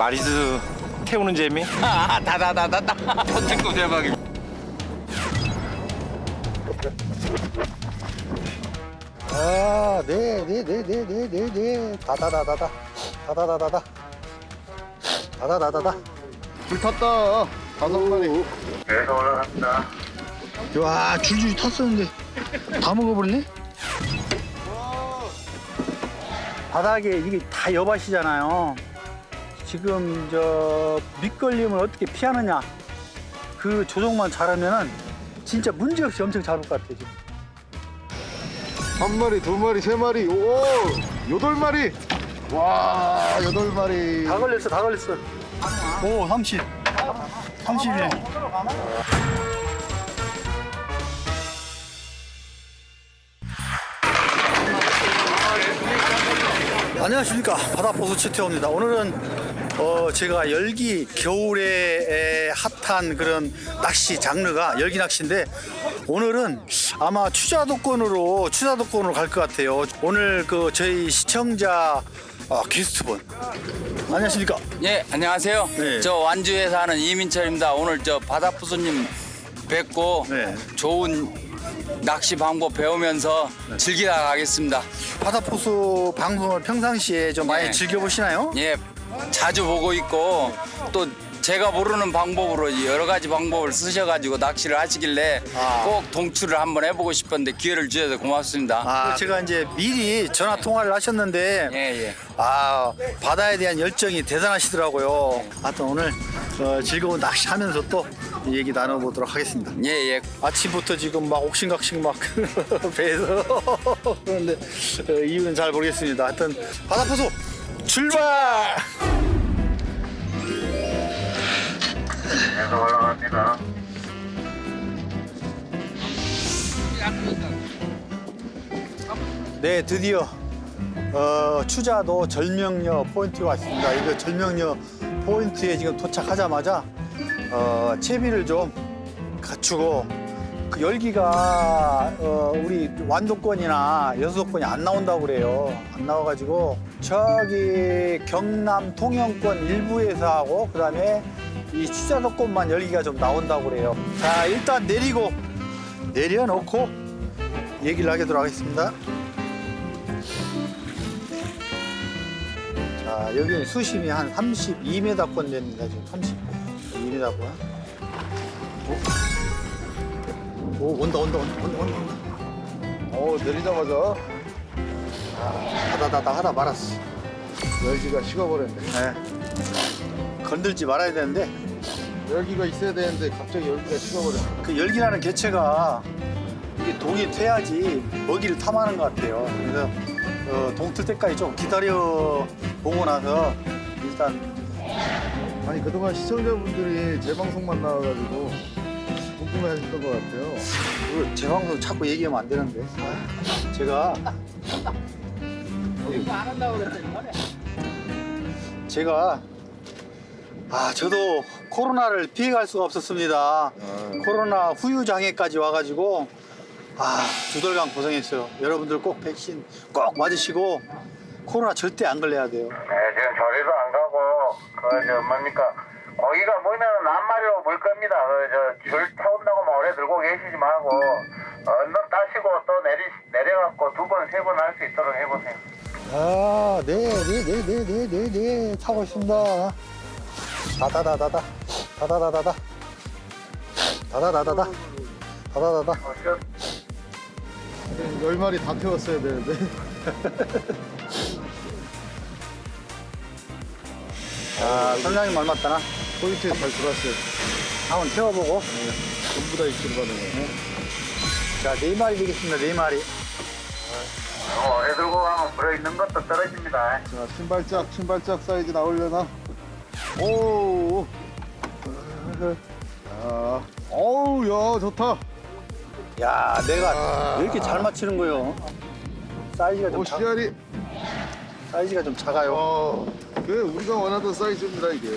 마리즈 태우는 재미? 아, 다다다다다. 선택도 대박이. 아, 네, 네, 네, 네, 네, 네, 네. 다다다다다. 다다다다다. 다다다다다. 불 탔다. 다섯 마리. 와, 줄줄이 탔었는데 다 먹어버렸네? 바닥에 이게 다 여밭이잖아요. 지금 저 밑걸림을 어떻게 피하느냐 그 조정만 잘하면은 진짜 문제없이 엄청 잘 올 것 같아요. 지금. 한 마리, 두 마리, 세 마리. 오, 여덟 마리. 와, 여덟 마리. 다 걸렸어, 다 걸렸어. 오, 30. 30이네. 안녕하십니까. 바다보수 최태호입니다. 오늘은 어, 제가 열기 겨울에 에, 핫한 그런 낚시 장르가 열기 낚시인데 오늘은 아마 추자도권으로 추자도권으로 갈 것 같아요. 오늘 그 저희 시청자 어, 게스트분 안녕하십니까. 예, 안녕하세요. 네. 저 완주에 사는 이민철입니다. 오늘 저 바다푸수님 뵙고 네. 좋은 낚시 방법 배우면서 즐기다 가겠습니다. 바다포수 방송을 평상시에 좀 많이 네. 즐겨보시나요? 예, 자주 보고 있고 또 제가 모르는 방법으로 여러 가지 방법을 쓰셔가지고 낚시를 하시길래 아. 꼭 동출을 한번 해보고 싶었는데 기회를 주셔서 고맙습니다. 아, 제가 이제 미리 전화 통화를 하셨는데 예, 예. 아 바다에 대한 열정이 대단하시더라고요. 하여튼 오늘 어, 즐거운 낚시하면서 또 얘기 나눠보도록 하겠습니다. 예, 예. 아침부터 지금 막 옥신각신 막 배에서 그런데 어, 이유는 잘 모르겠습니다. 하여튼 바다포수 출발! 네, 드디어 어, 추자도 절명녀 포인트가 왔습니다. 이거 절명녀 포인트에 지금 도착하자마자 어, 채비를 좀 갖추고 그 열기가 어, 우리 완도권이나 여수도권이 안 나온다고 그래요. 안 나와가지고 저기 경남 통영권 일부 에서 하고 그다음에 이 추자도권만 열기가 좀 나온다고 그래요. 자 일단 내리고 내려놓고 얘기를 하도록 하겠습니다. 자, 여기는 수심이 한 32m권 됩니다. 지금 32m권. 오, 오 온다, 온다, 온다, 온다, 온다. 어, 내리자마자 하다다다 하다 말았어. 열기가 식어버렸네. 네. 건들지 말아야 되는데 열기가 있어야 되는데 갑자기 열기가 식어버렸네. 그 열기라는 개체가 이게 동이 돼야지 먹이를 탐하는 것 같아요. 그래서 어, 동틀 때까지 좀 기다려 보고 나서 일단 아니 그동안 시청자분들이 제 방송만 나와가지고 궁금해하셨던 것 같아요. 그제 방송 자꾸 얘기하면 안 되는데 아, 제가 제가 아 저도 코로나를 피해갈 수가 없었습니다. 코로나 후유 장애까지 와가지고 아 두 달간 고생했어요. 여러분들 꼭 백신 꼭 맞으시고 코로나 절대 안 걸려야 돼요. 네, 지금 저리도 안 가고 그저 뭡니까 고기가 물면은 낱마리로 물 겁니다. 그저줄 태운다고만 오래 들고 계시지 말고 얼른 따시고 또 내리 내려갖고 두 번 세 번 할 수 있도록 해보세요. 아, 네, 네, 네, 네, 네, 네, 네, 타고 있습니다. 다다다다다, 다다다다다, 다다다다다, 다다다다. 어, 저, 열 마리 다 태웠어야 되는데. 아, 선장님 말 맞다나? 포인트에 잘 들어왔어요. 한번 태워보고. 전부 다 입질 받는 거. 자, 네 마리 되겠습니다, 네 마리. 너무 오래 들고 가면 물에 있는 것도 떨어집니다. 자, 신발짝, 신발짝 사이즈 나오려나? 오. 자, 어우, 야, 좋다. 야, 내가 왜 이렇게 잘 맞히는 거요? 사이즈가 좀 오, 작, 씨알이. 사이즈가 좀 작아요. 어, 그 우리가 원하던 사이즈입니다, 이게.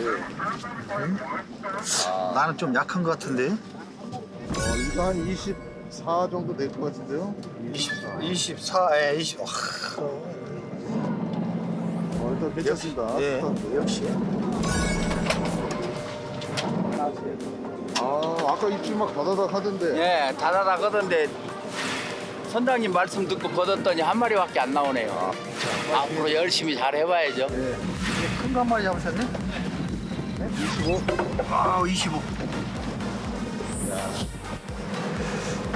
나는 좀 약한 것 같은데? 어, 이거 한 24 정도 될 것 같은데요? 24, 24, 에, 20, 와, 어, 일단 괜찮습니다. 예. 역시. 아, 아까 입질 막 다다닥 하던데. 예, 다다다 걷었는데 선장님 말씀 듣고 걷었더니 한 마리밖에 안 나오네요. 앞으로 열심히 잘 해봐야죠. 큰거 한 마리 잡으셨네? 25. 아, 25.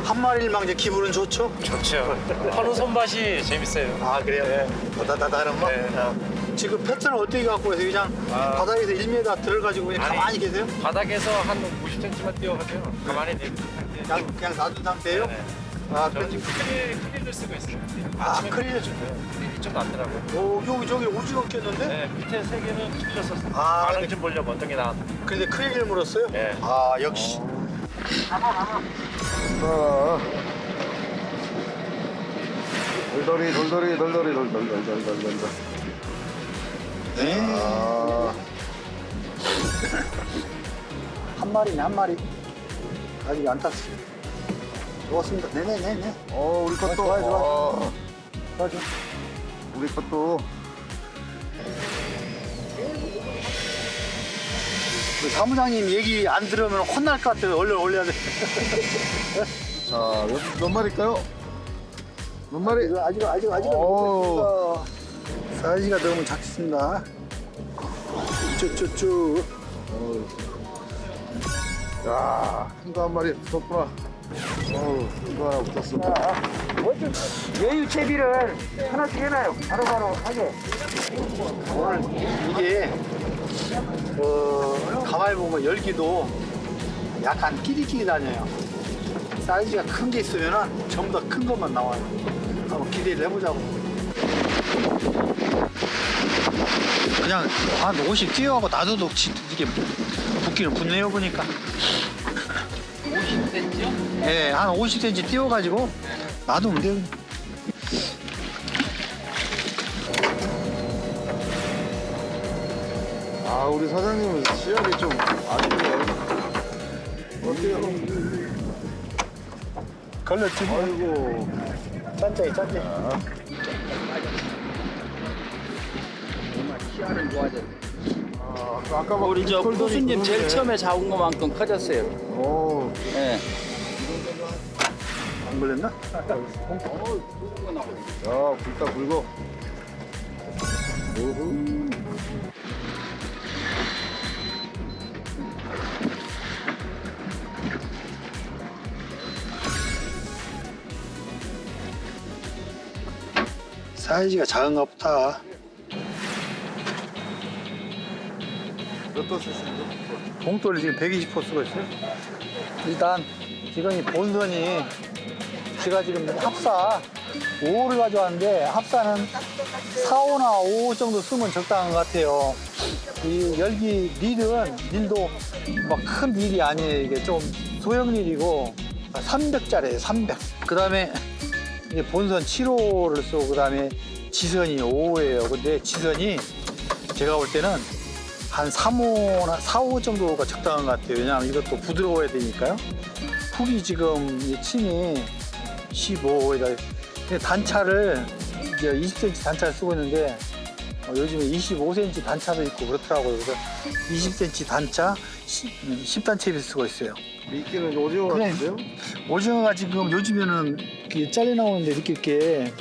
한 마리만 이제 기분은 좋죠? 좋죠. 한우 손맛이 재밌어요. 아, 그래요? 다다다다 하는 거? 네, 아, 지금 패턴을 어떻게 갖고 해서 그냥 아. 바닥에서 1m 들어가지고 그냥 아니. 가만히 계세요? 바닥에서 한 50cm만 뛰어가죠. 가만히 상태. 그냥, 그냥 놔둔 상태예요? 네. 아, 저 그럼 지금 크릴, 크릴을 쓰고 있어요. 아, 아침에 크릴을 크릴이 좀 낫더라고요. 오, 여기 저기 오징어 꼈는데? 네, 밑에 세 개는 틀렸었어. 아, 반응 좀 보려고 어떤 게 나왔. 근데 크릴을 물었어요? 네. 아, 역시. 자. 돌돌이, 돌돌이, 돌돌이, 돌돌, 돌돌, 돌돌, 돌돌. 네. 아, 한 마리네, 한 마리. 아직 안 탔어요. 좋았습니다. 네네네네. 어, 우리 것도. 좋아요, 좋아요. 어, 좋아죠. 우리 것도. 그 사무장님 얘기 안 들으면 혼날 것 같아요. 얼른 올려야 돼. 자, 몇, 몇 마리일까요? 몇 마리? 아직, 아직, 아직. 오. 사이즈가 너무 작습니다. 쭉쭉쭉. 야, 큰거한 마리 붙었구나. 어우, 큰거 하나 붙었습니다. 여유 채비를 하나씩 해놔요. 바로바로 하게. 오늘 이게 어, 가만히 보면 열기도 약간 끼리끼리 다녀요. 사이즈가 큰 게 있으면은 전부 다 큰 것만 나와요. 한번 기대를 해보자고. 그냥 한 50 뛰어가고 놔둬도 지- 이게 붓기는 붙네요 보니까. 50cm요? 예, 한 50cm 띄워가지고 놔두면 돼요. 아, 우리 사장님은 시야이 좀 아쉽네. 어때요? 걸렸지? 아이고. 짠짜이 짠짜이. 시야는 좋아졌네. 아, 그 아까 막 우리 저 포수님 제일 그러네. 처음에 잡은 것만큼 커졌어요. 오, 예. 안 걸렸나? 야, 불다 불고. 오호. 사이즈가 작은가 보다. 몇도 쓰시는데? 봉돌을 지금 120호 쓰고 있어요. 일단 지금 이 본선이 제가 지금 합사 5호를 가져왔는데 합사는 4, 5나 5 정도 쓰면 적당한 것 같아요. 이 열기 릴은 릴도 막 큰 릴이 아니에요. 이게 좀 소형 릴이고 300짜리예요. 300. 그 다음에 이제 본선 7호를 쓰고 그 다음에 지선이 5호예요. 근데 지선이 제가 볼 때는 한 3호나 4호 정도가 적당한 것 같아요. 왜냐하면 이것도 부드러워야 되니까요. 훅이 지금 이 침이 15호에다 단차를 이제 20cm 단차를 쓰고 있는데 어, 요즘에 25cm 단차도 있고 그렇더라고요. 그래서 20cm 단차 10, 단채비 쓰고 있어요. 미끼는 오징어 그래. 같은데요? 오징어가 지금 요즘에는 이렇게 잘려 나오는데 이렇게 이렇게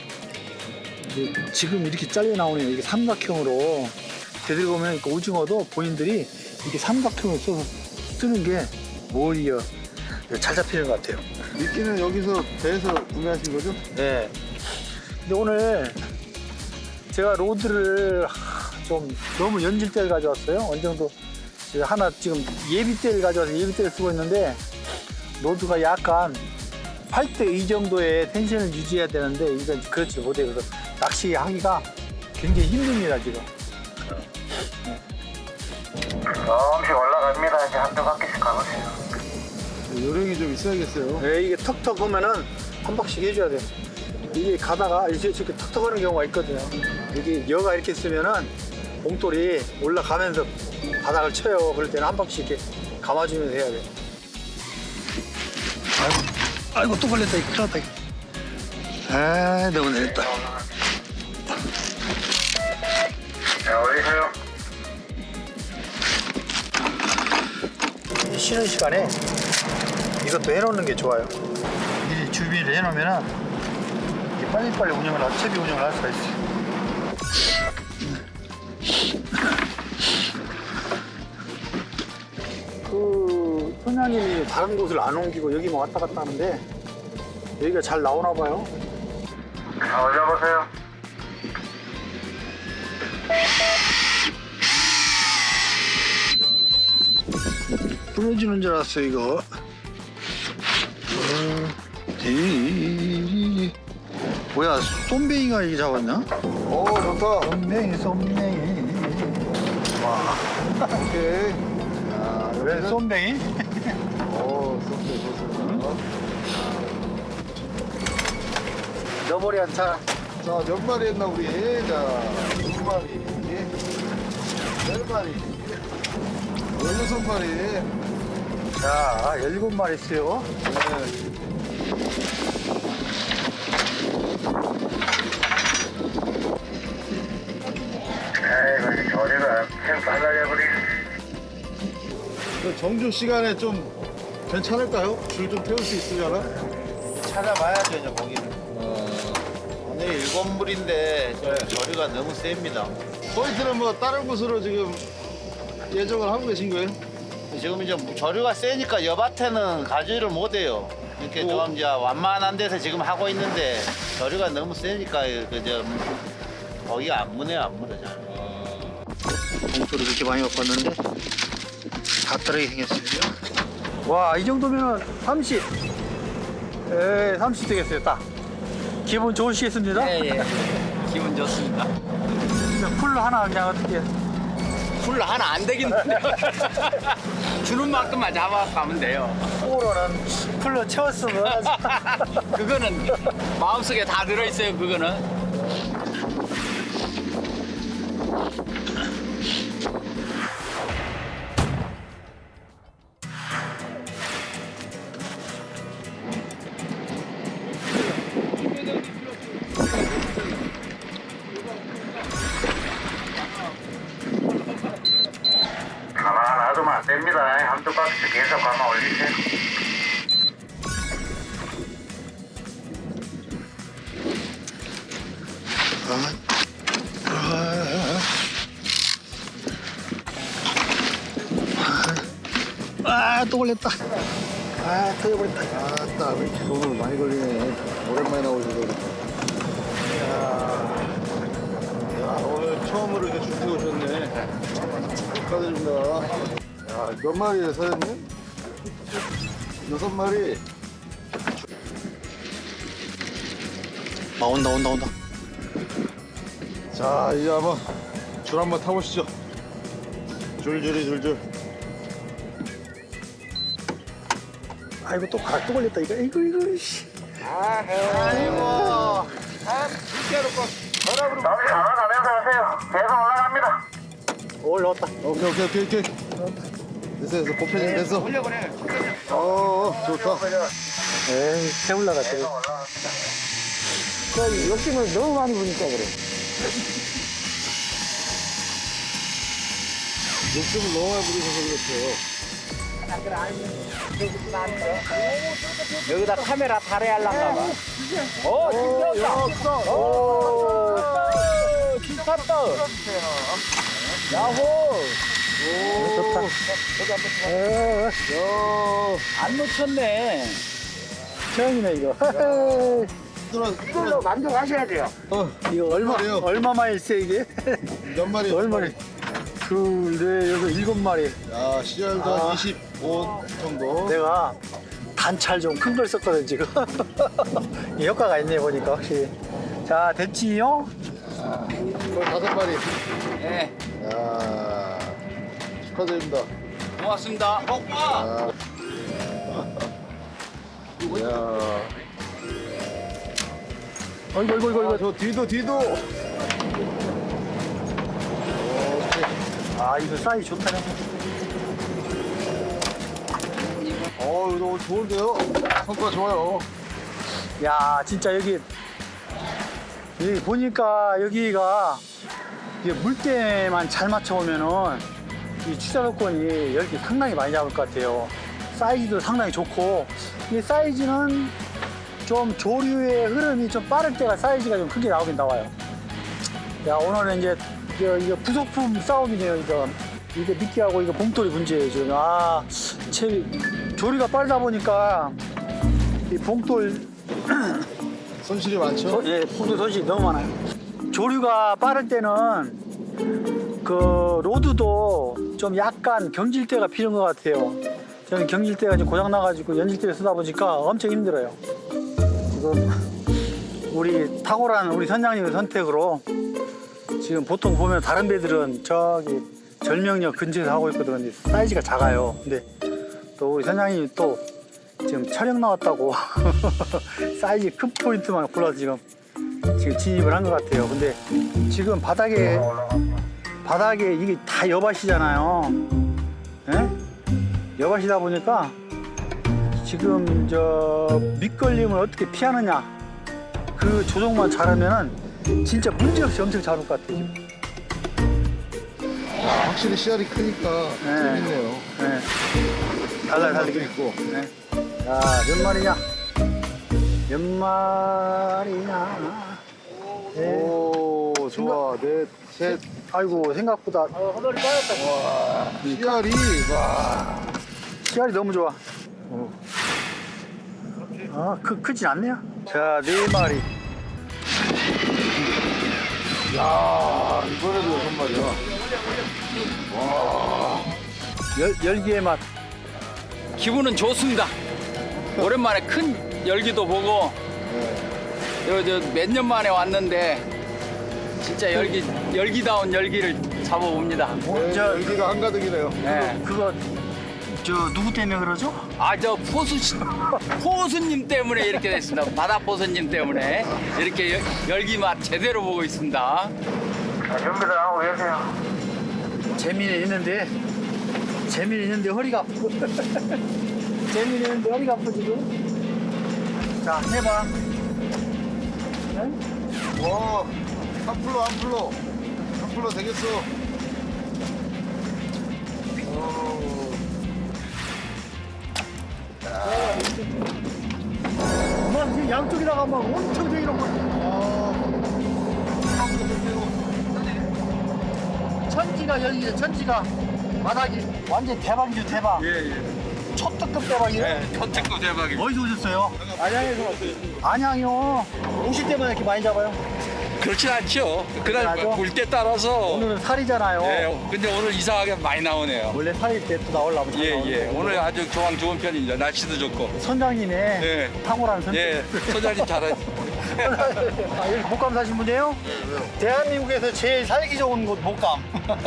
지금 이렇게 잘려 나오네요. 이게 삼각형으로 되돌고 보면 이렇게 오징어도 본인들이 이렇게 삼각형을 써서 쓰는 게 오히려 잘 잡히는 것 같아요. 미끼는 여기서 배에서 구매하신 거죠? 네. 근데 오늘 제가 로드를 좀 너무 연질대를 가져왔어요. 어느 정도 하나 지금 예비대를 가져와서 예비대를 쓰고 있는데 로드가 약간 8대 2 정도의 텐션을 유지해야 되는데 이건 그렇지 못해요. 그래서 낚시하기가 굉장히 힘듭니다 지금. 조금씩 올라갑니다. 이제 한두 바퀴씩 가보세요. 요령이 좀 있어야겠어요. 네, 이게 턱턱 하면은 한 박씩 해줘야 돼요. 이게 가다가 이렇게 이렇게 턱턱 하는 경우가 있거든요. 이게 여가 이렇게 쓰면은 봉돌이 올라가면서 바닥을 쳐요. 그럴 때는 한 박씩 이렇게 감아주면서 해야 돼. 아이고, 아이고 또 걸렸다. 이거 큰일 났다. 아, 너무 내렸다. 자, 쉬는 시간에 이것도 해놓는 게 좋아요. 미리 준비를 해놓으면은 이게 빨리빨리 운영을 할, 채비 운영을 할 수가 있어요. 그 소장님이 다른 곳을 안 옮기고 여기만 왔다 갔다 하는데 여기가 잘 나오나 봐요. 어디 보세요. 부러지는 줄 알았어 이거. 어, 디- 뭐야 쏨뱅이가 이게 잡았냐? 오 좋다. 쏨뱅이 쏨뱅이. 와. 오케이. 아, 왜 쏨뱅이? 오 좋습니다. 좋습니다. 너버리 한차. 자, 몇 마리 했나 우리? 자, 두 마리, 네 마리, 열여섯 마리. 네. 자, 일곱 마리 있어요. 아이고, 저리가 참 빨라져버리네. 그 정주 시간에 좀 괜찮을까요? 줄 좀 태울 수 있으려나? 찾아봐야죠, 이제 거기는. 오늘 일곱 물인데 좀 저리가 너무 셉니다. 포인트는 뭐 다른 곳으로 지금 예정을 하고 계신 거예요? 지금 이제 저리가 세니까 여밭에는 가지를 못해요. 이렇게 좀 이제 완만한 데서 지금 하고 있는데 저리가 너무 세니까 그저 거기가 안 무네요, 안 무네 잘. 봉투를 이렇게 많이 왔는데 다 떨어지게 생겼어요. 와, 이 정도면 30. 에, 30 되겠어요, 딱. 기분 좋으시겠습니다? 예, 예. 기분 좋습니다. 풀 하나 그냥 어떻게. 풀 하나 안 되겠는데. 주는 만큼만 잡아가면 돼요. 통으로는 풀로 채웠으면. 그거는 마음속에 다 들어있어요, 그거는. 아, 또 걸렸다. 아, 터져버렸다. 아따, 왜 이렇게 돈을 많이 걸리네. 오랜만에 나오셔서 그렇다. 야, 오늘 처음으로 이렇게 줄 태워 오셨네. 축하드립니다. 야, 몇 마리예요, 사장님? 여섯 마리. 아, 온다, 온다, 온다. 자, 이제 한번 줄 한번 타보시죠. 줄줄이 줄줄. 아이고, 또, 가- 또 걸렸다. 이거, 이거, 이거, 씨. 너무 감아가면서 하세요. 계속 올라갑니다. 올라왔다. 오케이, 오케이, 오케이, 오케이. 됐어, 됐어. 보편이 됐어. 올려보내. 어, 어, 좋다. 에이, 새 올라갔다. 욕심을 너무 많이 부니까 그래. 욕심을 너무 많이 부리셔서 그렇죠. 여기다 카메라 달아야할란가 봐. 오, 오, 진짜 야, 오, 진짜 야호! 좋다. 안 놓쳤네. 처음이네, 이거. 이걸로 만족하셔야 돼요. 어, 이거 얼마, 마리요? 얼마만 있어, 이게? 몇 마리? 얼마리? 둘, 넷, 여섯, 일곱 마리. 야, 시절도 아. 한 25 정도. 내가 단찰 좀 큰 걸 썼거든, 지금. 이 효과가 있네, 보니까, 확실히. 자, 됐지요? 이걸 다섯 마리. 예, 야, 축하드립니다. 고맙습니다. 아. 야, 어이구, 어이구, 어이구, 아, 어이구. 저 뒤도 뒤도. 아, 이거 사이즈 좋다네. 어, 이거 너무 좋은데요? 성과 좋아요. 야, 진짜 여기, 여기 보니까 여기가 이게 물때만 잘 맞춰오면은 이 추자도권이 열기 상당히 많이 잡을 것 같아요. 사이즈도 상당히 좋고 이 사이즈는 좀 조류의 흐름이 좀 빠를 때가 사이즈가 좀 크게 나오긴 나와요. 야 오늘은 이제 이거, 이거 부속품 싸움이네요 이거. 이게 미끼하고 이거 봉돌이 문제예요 지금. 아, 채 조류가 빠르다 보니까 이 봉돌 손실이 많죠? 소- 예, 풍도 손실이 너무 많아요. 조류가 빠를 때는 그 로드도 좀 약간 경질대가 필요한 것 같아요. 저는 경질대가 지금 고장 나가지고 연질대를 쓰다 보니까 엄청 힘들어요. 지금 우리 탁월한 우리 선장님의 선택으로 지금 보통 보면 다른 배들은 저기 절명역 근처에서 하고 있거든요. 근데 사이즈가 작아요. 근데 또 우리 선장님이 또 지금 촬영 나왔다고 사이즈 큰 포인트만 골라서 지금 지금 진입을 한 것 같아요. 근데 지금 바닥에 바닥에 이게 다 여밭이잖아요. 예? 여밭이다 보니까 지금 저 밑걸림을 어떻게 피하느냐 그 조정만 잘하면은 진짜 문제없이 엄청 잘 올 것 같아요. 지금. 아, 확실히 씨알이 크니까 네. 재밌네요. 예. 달달 도 달리고 있고. 네. 자, 몇 마리냐? 몇 마리냐? 네. 오, 좋아. 넷, 셋. 아이고, 생각보다 씨알이, 와. 씨알이 너무 좋아. 아, 크, 크진 않네요. 자, 네 마리. 야, 이번에도 여섯 마리야. 열, 열기의 맛. 기분은 좋습니다. 오랜만에 큰 열기도 보고 몇년 만에 왔는데 진짜 열기 열기다운 열기를 잡아봅니다. 네, 저- 여기가 한가득이네요. 네. 그거, 저, 누구 때문에 그러죠? 아 저 포수 씨- 포수님 때문에 이렇게 됐습니다. 바다 포수님 때문에 이렇게 열- 열기 맛 제대로 보고 있습니다. 준비들 하고 계세요. 재미는 있는데, 재미는 있는데 허리가 아프고. 재미는 있는데 허리가 아프 지금. 자, 해봐. 네? 와, 한 풀로, 한 풀로. 한 풀로 되겠어. 오. 양쪽에다가 막 엄청 되기로 막. 천지가 열기죠, 천지가. 바닥이 완전 대박이죠, 대박. 예, 예. 초특급 대박이에요. 네, 첫특급 대박이. 어디서 오셨어요? 안양에서 왔어요. 안양이요. 오실 때마다 이렇게 많이 잡아요? 그렇진 않죠. 그날. 물때 따라서. 오늘은 살이잖아요. 예, 근데 오늘 이상하게 많이 나오네요. 원래 살일 때 또 나오려면 잘 예, 나오는데. 예. 오늘 아주 조항 좋은 편입니다. 날씨도 좋고. 선장님의 예. 탁월한 선택. 예, 소장님 잘하시. 아, 여기 목감 사신 분이에요? 대한민국에서 제일 살기 좋은 곳 목감.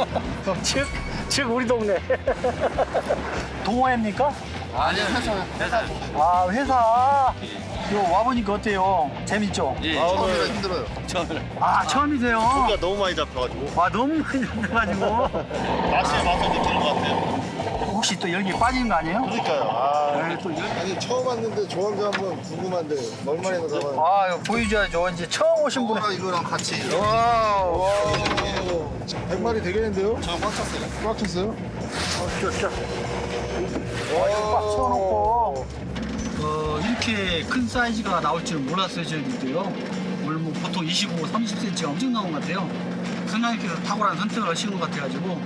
즉, 즉 우리 동네. 동호회입니까? 아니요, 회사. 아 회사. 요 와보니까 어때요? 재밌죠? 예, 아, 오늘 힘들어요. 저는. 아 처음이세요? 고기가 너무 많이 잡혀가지고 와 너무 많이 잡혀가지고 맛에 맛을 느끼는 것 같아요. 혹시 또 열기 빠지는 거 아니에요? 그러니까요. 아, 네, 또 열... 아니, 처음 왔는데 조항조 한번 궁금한데, 얼마나 잡아요? 아 이거 보여줘야죠. 이제 처음 오신 분에. 아, 이거랑 같이 와. 와, 100마리 되겠는데요? 저는 꽉 찼어요. 꽉 찼어요? 와 이거 꽉 채워놓고 어, 이렇게 큰 사이즈가 나올 줄은 몰랐어요 저희들도요 오늘 뭐 보통 25, 30cm가 엄청 나온 것 같아요 선장님께서 탁월한 선택을 하신 것 같아가지고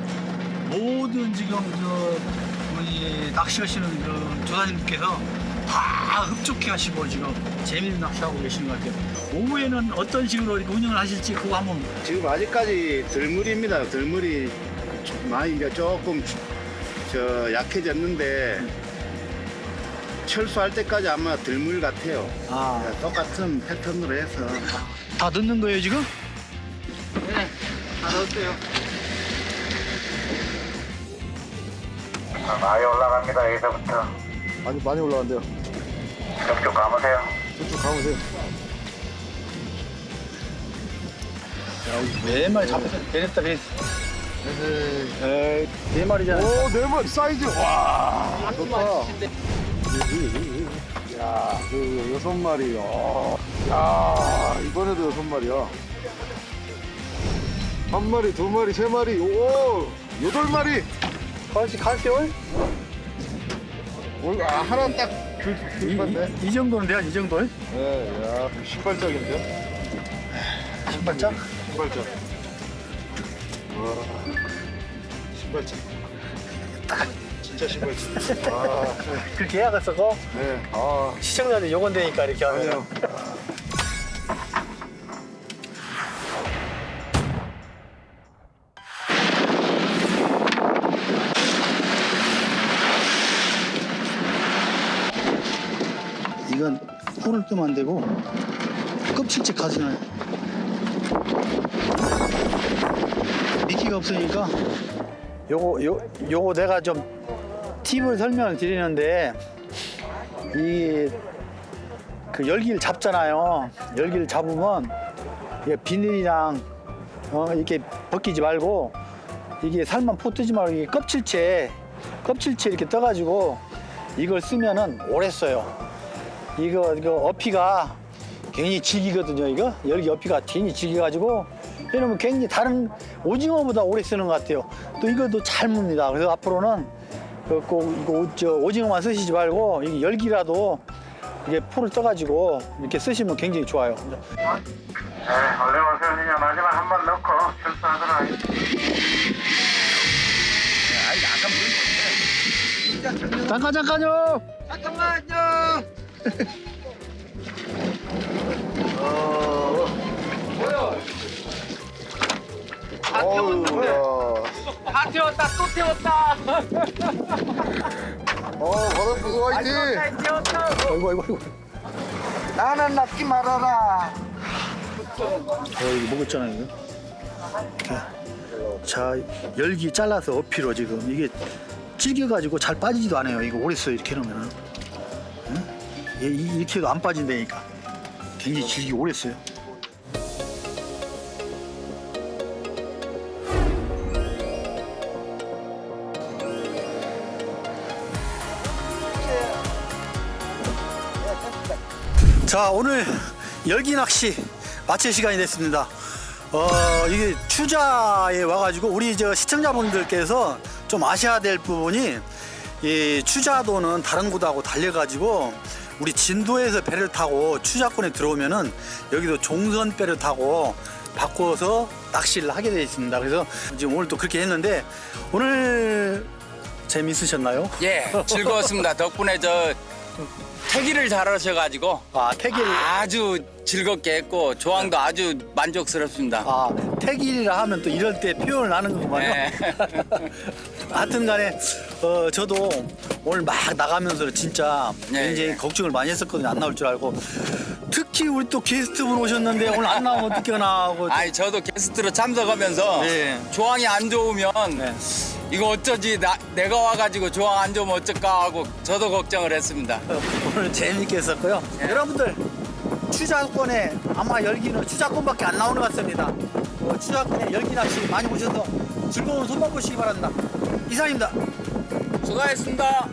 모든 지금 저 우리 낚시하시는 그 조사님께서 다 흡족해 하시고 지금 재미있는 낚시하고 계시는 것 같아요 오후에는 어떤 식으로 이렇게 운영을 하실지 그거 한번 지금 아직까지 들물입니다. 들물이 좀 많이 이제 조금 저 약해졌는데 철수할 때까지 아마 들물 같아요. 아, 네, 똑같은 패턴으로 해서 다 넣는 거예요 지금? 네, 다 넣었어요. 많이 올라갑니다. 여기서부터 많이, 많이 올라간대요. 쭉쭉 감으세요. 저쪽 가보세요. 네 마리 잡혔어 베냈다 베냈어 에헤이. 에이 네 마리잖아요 오, 네 마리 사이즈. 와, 좋다. 야, 그 여섯 마리. 야, 야, 이번에도 여섯 마리야. 한 마리, 두 마리, 세 마리, 오, 여덟 마리. 그렇지 갈겨울 올, 아, 하나 딱 그, 이, 긁었네. 이, 이 정도는 돼야 이 정도 네, 야, 신발짝인데요? 신발장 신발짝. 와, 신발짝. 진짜 신발짝. 아, 그렇게 해야겠어 거 네. 아, 시청자들 요건 되니까 이렇게 하면 아니요. 꿀을 뜨면 안 되고 껍질째 가지는 미끼가 없으니까 요거 요 요거 내가 좀 팁을 설명을 드리는데 이 그 열기를 잡잖아요. 열기를 잡으면 이게 비닐이랑 어 이렇게 벗기지 말고 이게 살만 포 뜨지 말고 이게 껍질째 껍질째 이렇게 떠가지고 이걸 쓰면은 오래 써요. 이거 이거 어피가 굉장히 질기거든요. 이거 열기 어피가 굉장히 질겨가지고 이러면 굉장히 다른 오징어보다 오래 쓰는 것 같아요. 또 이것도 잘 뭅니다. 그래서 앞으로는 그꼭 이거 오- 저 오징어만 쓰시지 말고 이게 열기라도 이게 포를 떠가지고 이렇게 쓰시면 굉장히 좋아요. 네, 원래 오세요. 그냥 마지막 한 번 넣고 출소하더라. 잠깐 잠깐요. 어우, 야. 다 태웠다 또 태웠다. 어, 바람 부서 화이팅! 태웠다. 아이고 아이고 아이고. 나는 낚지 말아라. 어 이거 먹었잖아요 이거. 이렇게. 자 열기 잘라서 어피로 지금 이게 질겨가지고 잘 빠지지도 않아요. 이거 오래 써요 이렇게 해놓으면은. 이- 이렇게 해도 안 빠진다니까. 굉장히 질기 오래 써요. 자 오늘 열기 낚시 마칠 시간이 됐습니다. 어 이게 추자에 와가지고 우리 저 시청자분들께서 좀 아셔야 될 부분이 이 추자도는 다른 곳하고 달려가지고 우리 진도에서 배를 타고 추자권에 들어오면은 여기도 종선 배를 타고 바꿔서 낚시를 하게 되어 있습니다. 그래서 지금 오늘 또 그렇게 했는데 오늘 재밌으셨나요? 예, 즐거웠습니다. 덕분에 저 태기를 잘하셔가지고 아 태길 아주 즐겁게 했고 조항도 아주 만족스럽습니다. 아, 태길이라 하면 또 이럴 때 표현을 하는 거구만요. 네. 하여튼 간에, 어, 저도 오늘 막 나가면서 진짜 네, 굉장히 네. 걱정을 많이 했었거든요. 안 나올 줄 알고. 특히 우리 또 게스트분 오셨는데 오늘 안 나오면 어떡하나 하고. 아니 저도 게스트로 참석하면서 네. 조항이 안 좋으면 네. 이거 어쩌지 나, 내가 와가지고 조항 안 좋으면 어쩔까 하고 저도 걱정을 했습니다. 오늘 재밌게 했었고요. 여러분들, 추자권에 아마 열기는 추자권밖에 안 나오는 것 같습니다. 어, 추자권에 열기 낚시 많이 오셔서 즐거운 손맛 보시기 바랍니다. 이상입니다. 수고하셨습니다.